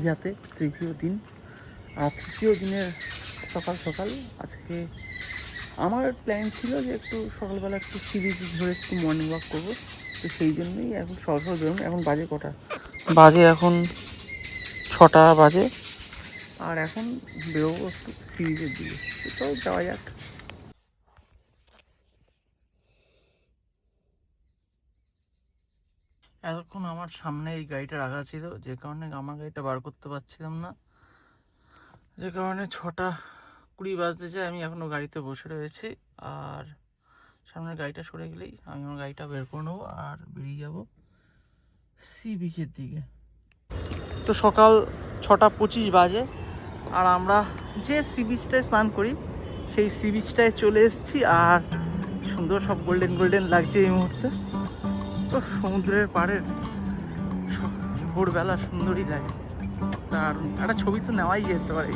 দীঘাতে তৃতীয় দিন। আর তৃতীয় দিনের সকাল সকাল আজকে আমার প্ল্যান ছিল যে একটু সকালবেলা একটু সি বিচ ধরে একটু মর্নিং ওয়াক করব। তো সেই জন্যই এখন সকাল সকাল বেরোন এখন বাজে কটা? বাজে এখন ছটা বাজে। আর এখন বেরোবো একটু সি বিচের দিকে। তো যাওয়া যাক। এতক্ষণ আমার সামনে এই গাড়িটা রাখা ছিল, যে কারণে আমার গাড়িটা বার করতে পারছিলাম না। যে কারণে ছটা কুড়ি বাজতে যায়, আমি এখনও গাড়িতে বসে রয়েছি। আর সামনের গাড়িটা সরে গেলেই আমি আমার গাড়িটা বের করে নেব আর বেরিয়ে যাব সি বিচের দিকে। তো সকাল ছটা পঁচিশ বাজে, আর আমরা যে সি বিচটায় স্নান করি, সেই সি বিচটায় চলে এসেছি। আর সুন্দর সব গোল্ডেন গোল্ডেন লাগছে এই মুহূর্তে। সমুদ্রের পাড়ের ভোরবেলা সুন্দরই লাগে দারুণ একটা ছবি তো নেওয়াই যেতে পারে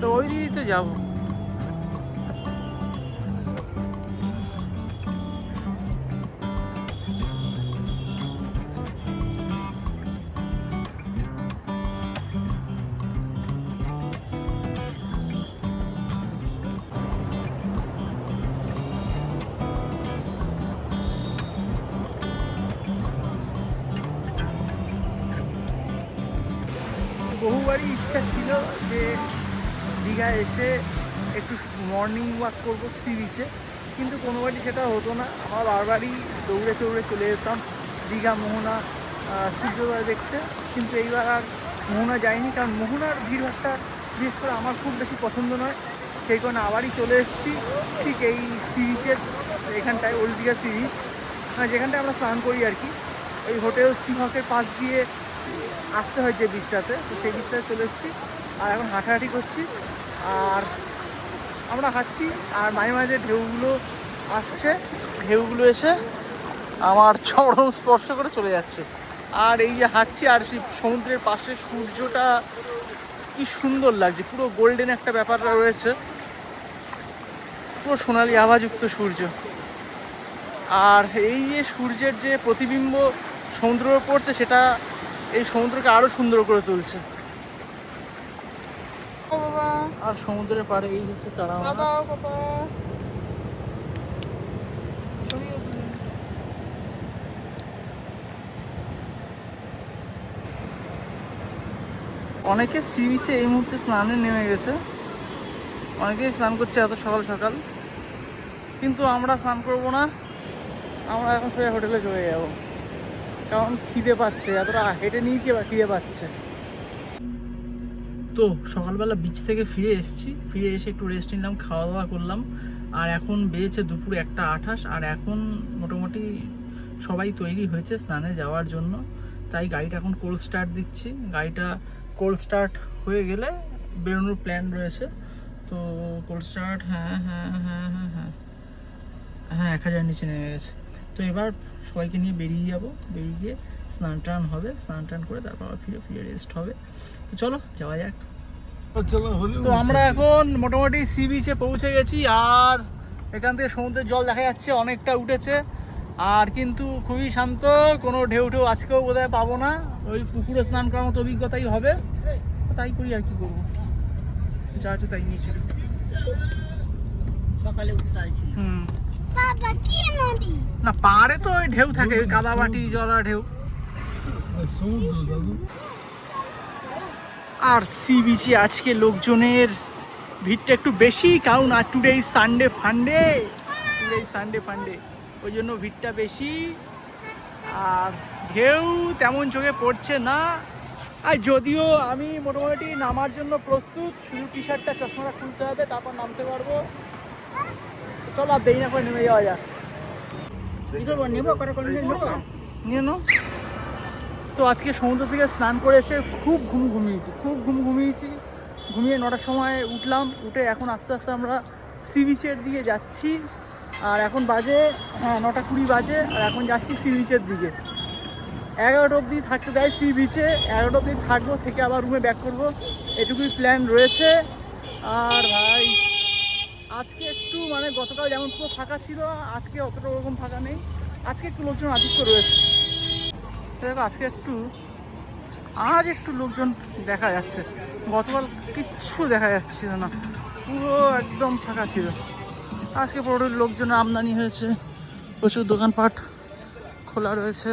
তো ওই দিয়েই তো যাব। বহুবারই ইচ্ছা ছিল যে দীঘায় এসে একটু মর্নিং ওয়াক করব সি বিচে কিন্তু কোনোবারই সেটা হতো না। আমরা বারবারই দৌড়ে দৌড়ে চলে যেতাম দীঘা, মোহনা সূর্যোদয় দেখতে। কিন্তু এইবার আর মোহনা যায়নি কারণ মোহনার ভিড়ভাড়টা বিশেষ করে আমার খুব বেশি পছন্দ নয়। সেই কারণে আবারই চলে এসেছি ঠিক এই সি বিচের এখানটায়, ওল্ড দীঘা বিচ যেখানটায় আমরা স্নান করি আর কি। এই হোটেল সিংহকের পাশ দিয়ে আসতে হয় যে বিচটাতে তো সেই বিচটাতে চলে এসেছি। আর এখন হাঁটাহাঁটি করছি। আর আমরা হাঁটছি, আর মাঝে মাঝে ঢেউগুলো আসছে। ঢেউগুলো এসে আমার চরম স্পর্শ করে চলে যাচ্ছে। আর এই যে হাঁটছি, আর সেই সমুদ্রের পাশে সূর্যটা কি সুন্দর লাগছে। পুরো গোল্ডেন একটা ব্যাপার রয়েছে। পুরো সোনালি আভাযুক্ত সূর্য। আর এই যে সূর্যের যে প্রতিবিম্ব সমুদ্রের পড়ছে সেটা এই সমুদ্রকে আরও সুন্দর করে তুলছে। আর সমুদ্রের পাড়ে এই হচ্ছে তারা। অনেকে সি বিচে এই মুহূর্তে স্নানে নেমে গেছে। অনেকেই স্নান করছে এত সকাল সকাল। কিন্তু আমরা স্নান করব না। আমরা এখন সোজা হোটেলে চলে যাব। কারণ খিদে পাচ্ছে? এতটা হেঁটে নিয়েছি, এবার খিদে পাচ্ছে। তো সকালবেলা বিচ থেকে ফিরে এসেছি। ফিরে এসে একটু রেস্ট নিলাম খাওয়া দাওয়া করলাম। আর এখন বেজেছে দুপুর একটা আঠাশ, আর এখন মোটামুটি সবাই তৈরি হয়েছে স্নানে যাওয়ার জন্য। তাই গাড়িটা এখন কোল্ড স্টার্ট দিচ্ছি। গাড়িটা কোল্ড স্টার্ট হয়ে গেলে বেরোনোর প্ল্যান রয়েছে। তো কোল্ড স্টার্ট হ্যাঁ হ্যাঁ হ্যাঁ হ্যাঁ হ্যাঁ হ্যাঁ এক হাজার নিচে নেমে গেছে। তো এবার সবাইকে নিয়ে বেরিয়ে যাব। বেরিয়ে গিয়ে স্নান টান হবে স্নান টান করে তারপর আবার ফিরে ফিরে রেস্ট হবে। তো চলো যাওয়া যাক। তো আমরা এখন মোটামুটি সি বিচে পৌঁছে গেছি আর এখান থেকে সমুদ্রের জল দেখা যাচ্ছে অনেকটা উঠেছে। আর কিন্তু খুবই শান্ত কোনো ঢেউ ঢেউ আজকেও বোধহয় পাবো না। ওই পুকুরে স্নান করার মতো অভিজ্ঞতাই হবে। তাই করি আর কি করব। যা আছে তাই নিয়েছি। সকালে উঠতে ছিল। হুম। বাবা কি নদী? না পাড়ে তো ওই ঢেউ থাকে ওই কাদামাটি জলা ঢেউ। আর সি বিচে আজকে লোকজনের ভিড়টা একটু বেশি কারণ আর today Sunday funday today Sunday funday ওই জন্য ভিড়টা বেশি। আর ঢেউ তেমন চোখে পড়ছে না। আর যদিও আমি মোটামুটি নামার জন্য প্রস্তুত শুধু টি শার্টটা চশমাটা খুলতে হবে তারপর নামতে পারব। করে নেমে যাওয়া নেব? কটা করে নেব? নিয়ে তো আজকে সমুদ্র থেকে স্নান করে এসে খুব ঘুম ঘুমিয়েছি, খুব ঘুম ঘুমিয়েছি। ঘুমিয়ে নটার সময় উঠলাম, উঠে এখন আস্তে আস্তে আমরা সি বিচের দিকে যাচ্ছি। আর এখন বাজে হ্যাঁ নটা কুড়ি বাজে, আর এখন যাচ্ছি সি বিচের দিকে। এগারোটা অবধি থাকতে দেয় সি বিচে, এগারোটা অবধি থাকব, থেকে আবার রুমে ব্যাক করব। এটুকুই প্ল্যান রয়েছে। আর ভাই আজকে একটু মানে গতকাল যেমন পুরো ফাঁকা ছিল, আজকে অতটা ওরকম ফাঁকা নেই। আজকে একটু লোকজন আদিত্য রয়েছে। দেখো, আজকে একটু, আজ একটু লোকজন দেখা যাচ্ছে। গতকাল কিচ্ছু দেখা যাচ্ছিল না। পুরো একদম ফাঁকা ছিল। আজকে পুরো লোকজন আমদানি হয়েছে। প্রচুর দোকানপাট খোলা রয়েছে।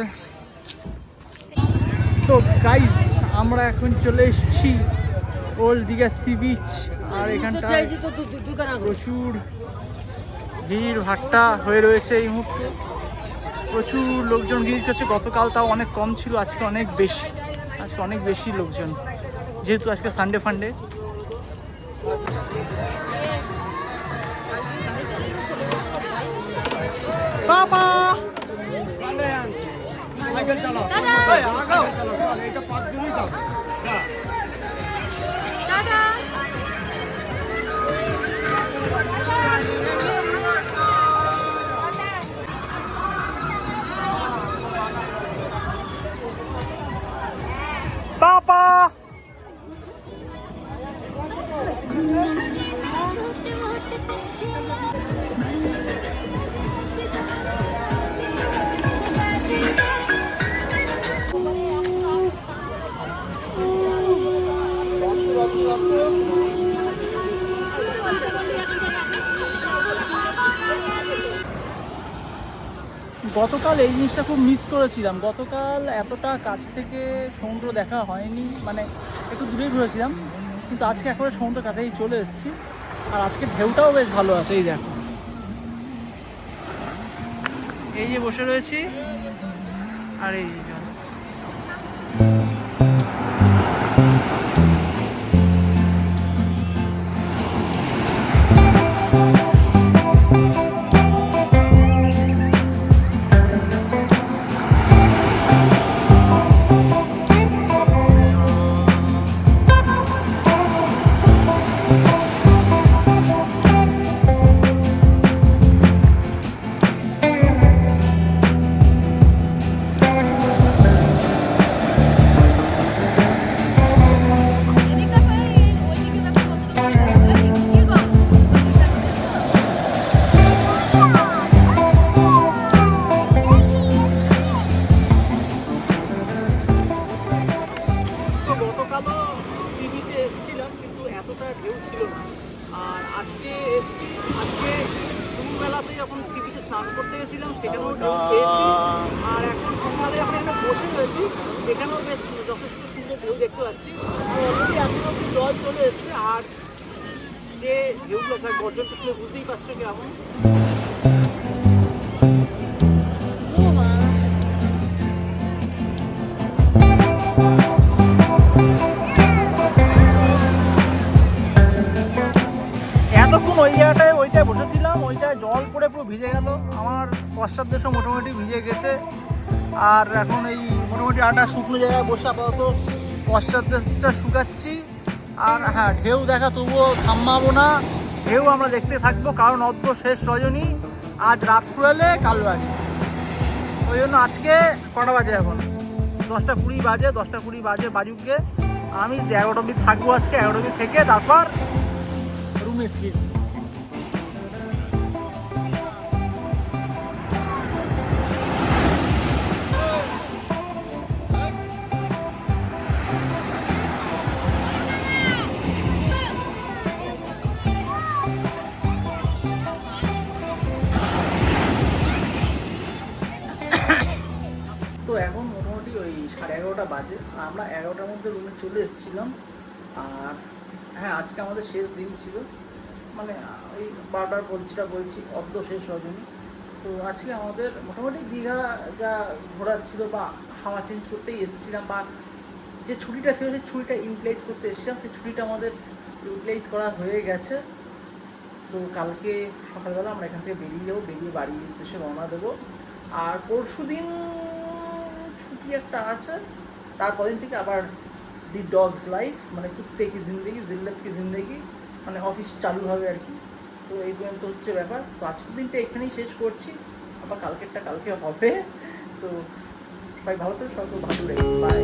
তো গাইস আমরা এখন চলে এসেছি ওল্ড দীঘা সি বিচ আর এখানটায় প্রচুর ভিড় ভাট্টা হয়ে রয়েছে এই মুহূর্তে। প্রচুর লোকজন ভিজিট করছে। গতকাল তাও অনেক কম ছিল আজকে অনেক বেশি। আজকে অনেক বেশি লোকজন। যেহেতু আজকে সানডে ফান্ডে বাবা! বাবা গতকাল এই জিনিসটা খুব মিস করেছিলাম। গতকাল এতটা কাছ থেকে সমুদ্র দেখা হয়নি। মানে একটু দূরেই ঘুরেছিলাম। কিন্তু আজকে একেবারে সমুদ্র কাছেই চলে এসেছি। আর আজকে ঢেউটাও বেশ ভালো আছে এই দেখো। এই যে বসে রয়েছি আর এই বেশ সুন্দর ঢেউ দেখতে পাচ্ছি। এখন জল চলে আর বুঝতেই পারছ এতক্ষণ ওই জায়গাটায়, ওইটায় বসেছিলাম, ওইটায় জল পড়ে পুরো ভিজে গেল। আমার পশ্চাৎ দেশও মোটামুটি ভিজে গেছে। আর এখন এই মোটামুটি আটা শুকনো জায়গায় বসে আপাতত পশ্চাৎ দেশটা শুকাচ্ছি। আর হ্যাঁ ঢেউ দেখা তবুও থামাবো না। ঢেউ আমরা দেখতে থাকব, কারণ অদ্য শেষ রজনী। আজ রাত ফুরালে কাল বাজে ওই জন্য আজকে কটা বাজে এখন? দশটা কুড়ি বাজে, দশটা কুড়ি বাজে বাজুককে আমি এগারোটা অবধি থাকব আজকে, এগারোটা অবধি থেকে, তারপর রুমে ফিরি এগারোটা বাজে। আমরা এগারোটার মধ্যে রুমে চলে এসেছিলাম। আর হ্যাঁ আজকে আমাদের শেষ দিন ছিল। মানে ওই বারবার বলছিটা বলছি অর্ধ শেষ রজনী। তো আজকে আমাদের মোটামুটি দীঘা যা ঘোরার ছিল বা হাওয়া চেঞ্জ করতেই এসেছিলাম বা যে ছুটিটা ছিল, সেই ছুটিটা ইউটিলাইজ করতে এসেছিলাম। সেই ছুটিটা আমাদের ইউটিলাইজ করা হয়ে গেছে। তো কালকে সকালবেলা আমরা এখান থেকে বেরিয়ে যাব, বেরিয়ে বাড়ির উদ্দেশ্যে রওনা দেবো। আর পরশু দিন ছুটি একটা আছে। তারপরের থেকে আবার দি ডগস লাইফ মানে কুত্তে কি জিন্দগি জিল্লত কি জিন্দগি মানে অফিস চালু হবে আর কি। তো এই পর্যন্ত হচ্ছে ব্যাপার। তো আজকের দিনটা এখানেই শেষ করছি। আবার কালকেরটা কালকে হবে। তো সবাই ভালো তো খুব ভালো লাগে bye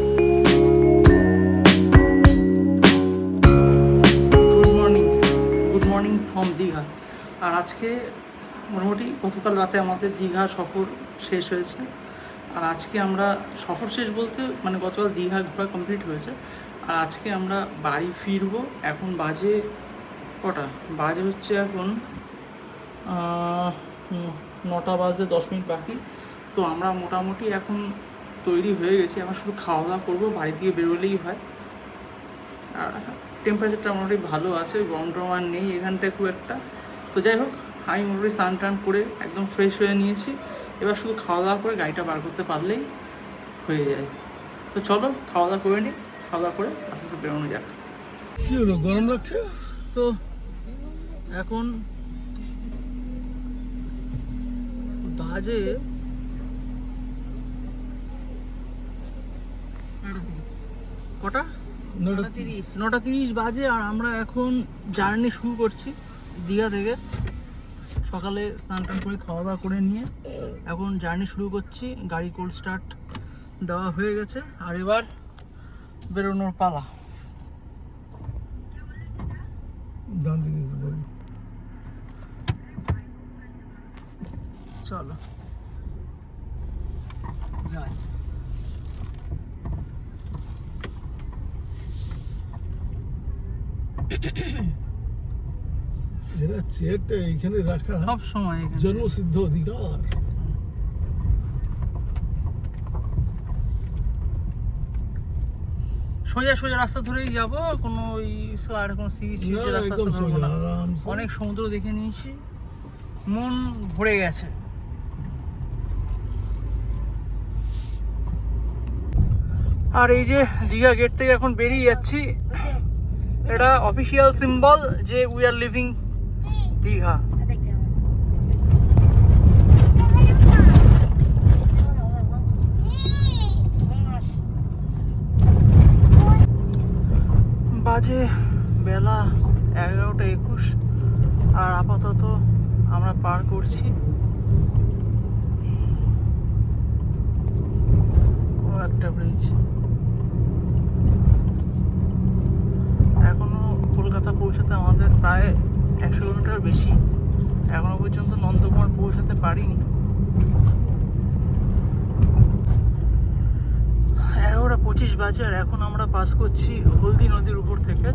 good morning good morning from Digha আর আজকে মোটামুটি গতকাল রাতে আমাদের দীঘা সফর শেষ হয়েছে। আর আজকে আমরা সফর শেষ বলতে মানে গতকাল দীঘা ঘোরা কমপ্লিট হয়েছে। আর আজকে আমরা বাড়ি ফিরবো এখন বাজে কটা? বাজে হচ্ছে এখন নটা বাজে দশ মিনিট বাকি। তো আমরা মোটামুটি এখন তৈরি হয়ে গেছি। এখন শুধু খাওয়া দাওয়া করব, বাড়ি দিয়ে বেরোলেই হয়। আর টেম্পারেচারটা মোটামুটি ভালো আছে গরম টরম আর নেই এখানটায় খুব একটা। তো যাই হোক, আমি মোটামুটি স্নান টান করে একদম ফ্রেশ হয়ে নিয়েছি। এবার শুধু খাওয়া দাওয়া করে গাড়িটা বার করতে পারলেই হয়ে যায়। তো চলো খাওয়া দাওয়া করে নিই খাওয়া দাওয়া করে আস্তে আস্তে বেরোনো যাক। কি হলো গরম লাগছে? তো এখন বাজে কটা? নটা নটা তিরিশ বাজে আর আমরা এখন জার্নি শুরু করছি দীঘা থেকে। সকালে স্নান টান করে খাওয়া দাওয়া করে নিয়ে এখন জার্নি শুরু করছি। গাড়ি কোল্ড স্টার্ট দেওয়া হয়ে গেছে। আর এবার বেরোনোর পালা। চলো। যাই। চেয়ারটা এখানে রাখা সব সময় জন্মসিদ্ধ অধিকার। সোজা সোজা রাস্তা ধরেই যাব কোনো ওই আর কোনো রাস্তা একদম ধরবো না অনেক সমুদ্র দেখে নিয়েছি মন ভরে গেছে। আর এই যে দীঘা গেট থেকে এখন বেরিয়ে যাচ্ছি এটা অফিসিয়াল সিম্বল যে উই আর লিভিং দীঘা। বাজে বেলা এগারোটা একুশ। আর আপাতত আমরা পার করছি। একটা ব্রিজ এখনও কলকাতা পৌঁছাতে আমাদের প্রায় একশো কিলোমিটার বেশি। এখনও পর্যন্ত নন্দকুমার পৌঁছাতে পারিনি। এগারোটা পঁচিশ বাজার এখন আমরা পাস করছি হলদি নদীর উপর থেকে।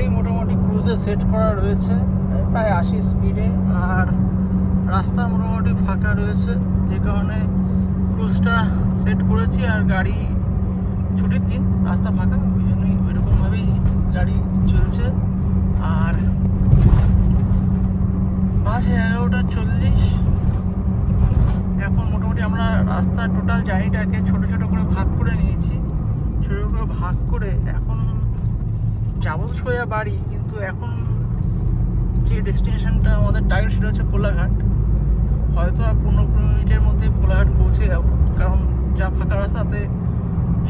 গাড়ি মোটামুটি ক্রুজে সেট করা রয়েছে প্রায় আশি স্পিডে আর রাস্তা মোটামুটি ফাঁকা রয়েছে, যে কারণে ক্রুজটা সেট করেছি আর গাড়ি ছুটির দিন রাস্তা ফাঁকা, ওই জন্যই ওইরকমভাবেই গাড়ি চলছে। আর বাজে এগারোটা চল্লিশ। এখন মোটামুটি আমরা রাস্তার টোটাল জার্নিটাকে ছোট ছোট করে ভাগ করে নিয়েছি। ছোটো করে ভাগ করে এখন যাব সোজা বাড়ি, কিন্তু এখন যে ডেস্টিনেশনটা আমাদের টার্গেট সেটা হচ্ছে কোলাঘাট। হয়তো আর পনেরো কুড়ি মিনিটের মধ্যে কোলাঘাট পৌঁছে যাব, কারণ যা ফাঁকা রাস্তাতে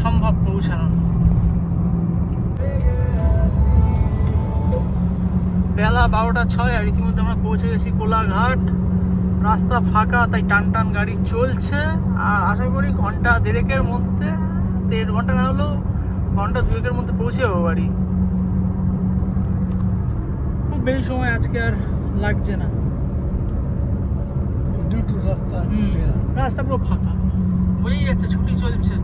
সম্ভব পৌঁছানো বেলা বারোটা ছয়, আর ইতিমধ্যে আমরা পৌঁছে গেছি কোলাঘাট। রাস্তা ফাঁকা, তাই টান টান গাড়ি চলছে। আর আশা করি ঘণ্টা দেড়েকের মধ্যে, দেড় ঘণ্টা না হলেও ঘণ্টা দুয়েকের মধ্যে পৌঁছে যাব বাড়ি। বেশি সময় আজকে আর লাগছে না। রাস্তা রাস্তা পুরো ফাঁকা। বোঝাই যাচ্ছে ছুটি চলছে।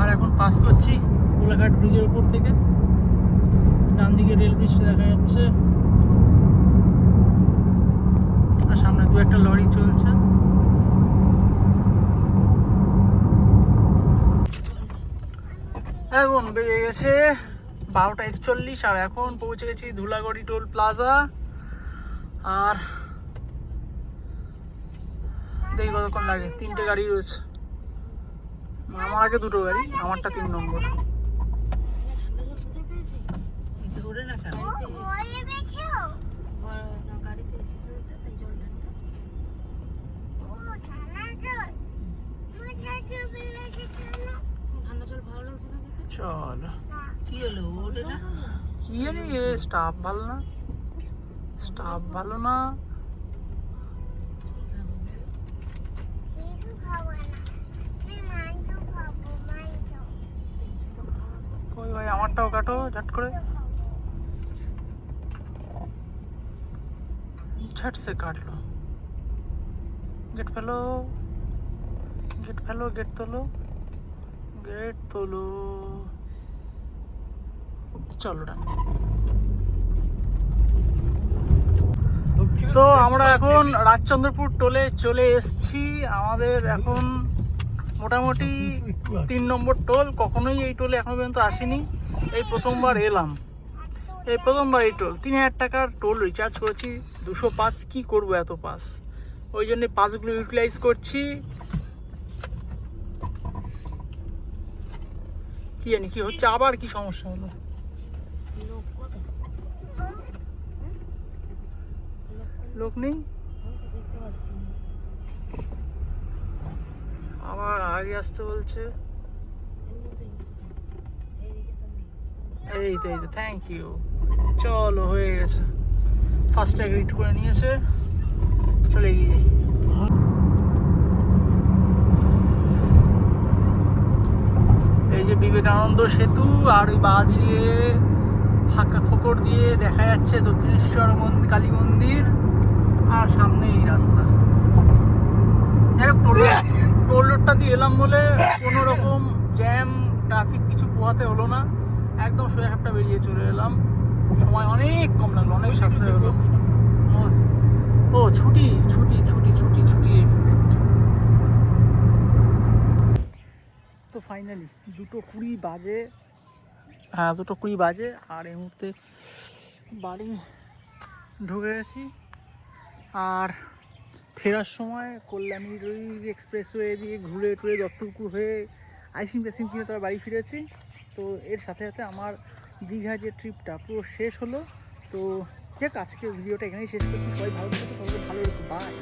আর এখন পাস করছি কোলাঘাট ব্রিজের উপর থেকে। ডান দিকে রেল ব্রিজ দেখা যাচ্ছে। আর সামনে দু একটা লরি চলছে। এখন বেজে গেছে বারোটা একচল্লিশ, আর এখন পৌঁছে গেছি ধুলাগড়ি টোল প্লাজা। আর দেখি কতক্ষণ লাগে, তিনটে গাড়ি রয়েছে। আমার আগে দুটো গাড়ি, আমারটা তিন নম্বর। ধরে না কেন ও বলে বেছো গাড়িতে এসেছে হচ্ছে তাই জল ঠান্ডা ও ঠান্ডা জল মজা জল বেলেছে ঠান্ডা ঠান্ডা জল ভালো লাগছে না খেতে চল কি হলো ওঠে না কি জানি স্টাফ ভালো না স্টাফ ভালো না কিছু খাবো না আমি মাংস খাবো মাংস কই ভাই আমারটাও কাটো ঝট করে झट से काट लो गेट फैलो गेट फैलो गेट तोलो गेट তোলো। চলো তো আমরা এখন রাজচন্দ্রপুর টোলে চলে এসেছি। আমাদের এখন মোটামুটি তিন নম্বর টোল। কখনোই এই টোলে এখনও পর্যন্ত আসিনি। এই প্রথমবার এলাম। এই প্রথমবার এই টোল। তিন হাজার টাকার টোল রিচার্জ করেছি। দুশো পাস। কি করব এত পাস? ওই জন্য পাসগুলো ইউটিলাইজ করছি। কি জানি কি হচ্ছে আবার কি সমস্যা হলো? লোক নেই? আবার আগে আসতে বলছে। এই তো এই তো থ্যাংক ইউ চলো, হয়ে গেছে। ফার্স্ট ট্যাগ রিড করে নিয়েছে। চলে গিয়ে এই যে বিবেকানন্দ সেতু আর ওই বা দিয়ে ফাঁকা ফোকর দিয়ে দেখা যাচ্ছে দক্ষিণেশ্বর মন্দির কালী মন্দির আর সামনে এই রাস্তা। যাই হোক টোল টোল রোডটা দিয়ে এলাম বলে কোনো রকম জ্যাম ট্রাফিক কিছু পোহাতে হলো না। একদম সোজা একটা বেরিয়ে চলে এলাম। সময় অনেক কম লাগল অনেক সাশ্রয় হলো। ও- ছুটি ছুটি ছুটি effect। তো ফাইনালি দুটো কুড়ি বাজে। হ্যাঁ দুটো কুড়ি বাজে, আর এই মুহূর্তে বাড়ি ঢুকে গেছি। আর ফেরার সময় কল্যাণীর ওই এক্সপ্রেসওয়ে দিয়ে ঘুরে টুরে দত্তপুকুর হয়ে আইসিং টাইসিং কিনে তার বাড়ি ফিরেছি। তো এর সাথে সাথে আমার দীঘা যে ট্রিপটা পুরো শেষ হলো। তো দেখ আজকে ভিডিওটা এখানেই শেষ করছি। সবাই ভালো থাকো সবাই ভালো বাই